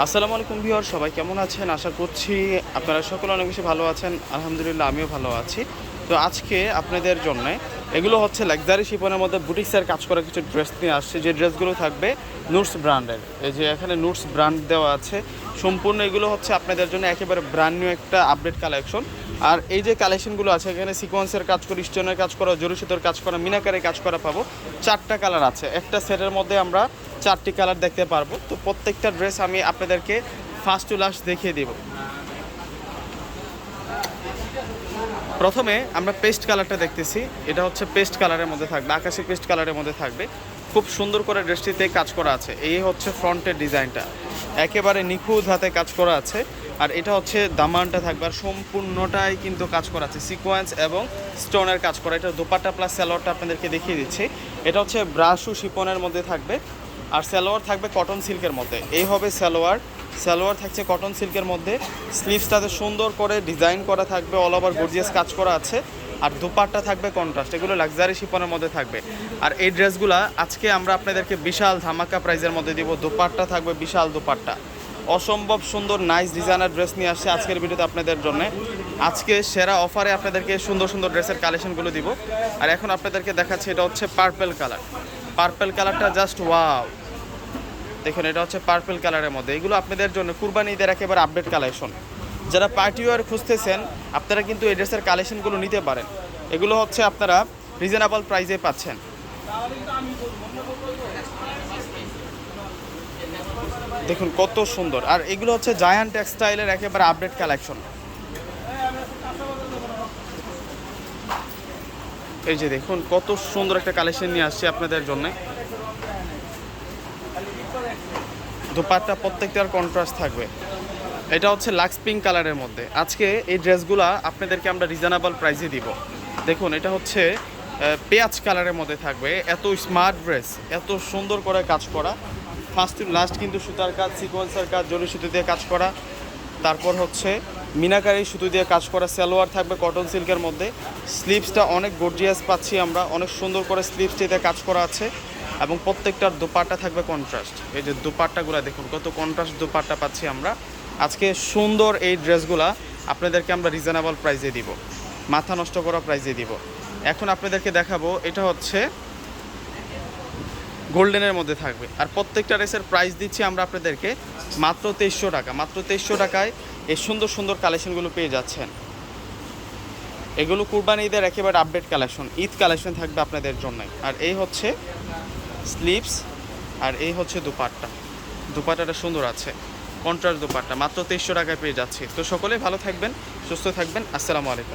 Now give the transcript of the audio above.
আসসালামু আলাইকুম ভিউয়ার সবাই কেমন আছেন? আশা করছি আপনারা সকলে অনেক বেশি ভালো আছেন। আলহামদুলিল্লাহ, আমিও ভালো আছি। তো আজকে আপনাদের জন্য এগুলো হচ্ছে লাক্সারি শিপনের মধ্যে বুটিক্সের কাজ করা কিছু ড্রেস নিয়ে আসছে। যে ড্রেসগুলো থাকবে নুটস ব্র্যান্ডের এই যে এখানে নুটস ব্র্যান্ড দেওয়া আছে। সম্পূর্ণ এগুলো হচ্ছে আপনাদের জন্য একেবারে ব্র্যান্ড নিউ একটা আপডেট কালেকশন আর এই যে কালেকশনগুলো আছে, এখানে সিকোয়েন্সের কাজ করা স্টোনের কাজ করা জরুসিতর কাজ করা, মিনাকারে কাজ করা পাবো। চারটা কালার আছে। একটা সেটের মধ্যে আমরা চারটি কালার দেখতে পারব। তো প্রত্যেকটা ড্রেস আমি আপনাদেরকে ফার্স্ট টু লাস্ট দেখিয়ে দিব। প্রথমে আমরা পেস্ট কালারটা দেখতেছি। এটা হচ্ছে পেস্ট কালারের মধ্যে থাকবে, আকাশি পেস্ট কালারের মধ্যে থাকবে। খুব সুন্দর করে ড্রেসটিতে কাজ করা আছে। এই হচ্ছে ফ্রন্টের ডিজাইনটা একেবারে নিখুঁত হাতে কাজ করা আছে। আর এটা হচ্ছে দামানটা থাকবে। আর সম্পূর্ণটাই কিন্তু কাজ করা আছে। সিকোয়েন্স এবং স্টোনের কাজ করা। এটা দোপাট্টা প্লাস স্যালোয়ারটা আপনাদেরকে দেখিয়ে দিচ্ছি। এটা হচ্ছে ব্রাশু শিপনের মধ্যে থাকবে। আর সালোয়ার থাকবে কটন সিল্কের মধ্যে। এই হবে সালোয়ার সালোয়ার থাকছে কটন সিল্কের মধ্যে। স্লিভসটাতে সুন্দর করে ডিজাইন করা থাকবে অল ওভার গর্জিয়াস কাজ করা আছে। আর দুপাট্টা থাকবে কন্ট্রাস্ট এগুলো লাক্সারি শিপনের মধ্যে থাকবে। আর এই ড্রেসগুলো আজকে আমরা আপনাদেরকে বিশাল ধামাকা প্রাইজের মধ্যে দিব। দুপাট্টা থাকবে, বিশাল দুপাট্টা। অসম্ভব সুন্দর নাইস ডিজাইনার ড্রেস নিয়ে আসছে আজকের ভিডিওতে আপনাদের জন্য। আজকে সেরা অফারে আপনাদেরকে সুন্দর সুন্দর ড্রেসের কালেকশনগুলো দিব। আর এখন আপনাদেরকে দেখাচ্ছি, এটা হচ্ছে পার্পেল কালার পার্পেল কালারটা জাস্ট ওয়াও দেখুন, এটা হচ্ছে পার্পেল কালারের মধ্যে। এগুলো আপনাদের জন্য কুরবানি ঈদের একেবারে আপডেট কালেকশন যারা পার্টি ওয়ার খুঁজতেছেন, আপনারা কিন্তু এই ড্রেসের কালেকশনগুলো নিতে পারেন। এগুলো হচ্ছে আপনারা রিজনেবল প্রাইসে পাচ্ছেন। দেখুন, কত সুন্দর। আর এগুলো হচ্ছে জায়ান্ট টেক্সটাইলের একেবারে আপডেট কালেকশন এই যে দেখুন, কত সুন্দর একটা কালেকশন নিয়ে আসছে আপনাদের জন্য। দোপাট্টা প্রত্যেকটার কন্ট্রাস্ট থাকবে। এটা হচ্ছে লাক্স পিঙ্ক কালারের মধ্যে। আজকে এই ড্রেসগুলো আপনাদেরকে আমরা রিজনেবল প্রাইসে দিব। দেখুন, এটা হচ্ছে পেঁয়াজ কালারের মধ্যে থাকবে। এত স্মার্ট ড্রেস এত সুন্দর করে কাজ করা। ফার্স্ট লাস্ট কিন্তু সুতার কাজ সিকোয়েন্সের কাজ, জরি সুতো দিয়ে কাজ করা। তারপর হচ্ছে, মিনাকারি সুতো দিয়ে কাজ করা, সালোয়ার থাকবে কটন সিল্কের মধ্যে। স্লিভসটা অনেক গর্জিয়াস পাচ্ছি আমরা। অনেক সুন্দর করে স্লিভসটিতে কাজ করা আছে। এবং প্রত্যেকটার দোপাট্টা থাকবে কন্ট্রাস্ট এই যে দোপাট্টাগুলো দেখুন, কত কন্ট্রাস্ট দোপাট্টা পাচ্ছি আমরা। আজকে সুন্দর এই ড্রেসগুলা আপনাদেরকে আমরা রিজনেবল প্রাইসে দিব। মাথা নষ্ট করা প্রাইসে দিব। এখন আপনাদেরকে দেখাবো, এটা হচ্ছে গোল্ডেনের মধ্যে থাকবে। আর প্রত্যেকটা ড্রেসের প্রাইস দিচ্ছি আমরা আপনাদেরকে মাত্র তেইশশো টাকা। মাত্র তেইশশো টাকায় এই সুন্দর সুন্দর কালেকশনগুলো পেয়ে যাচ্ছেন। এগুলো কুরবানি ঈদের একেবারে আপডেট কালেকশন ঈদ কালেকশন থাকবে আপনাদের জন্য আর এই হচ্ছে স্লিভস আর এই হচ্ছে দুপাট্টা। দুপাটাটা সুন্দর আছে কন্ট্রাস্ট দুপাট্টা, মাত্র তেইশশো টাকায় পেয়ে যাচ্ছি। তো সকলেই ভালো থাকবেন, সুস্থ থাকবেন, আসসালামু আলাইকুম।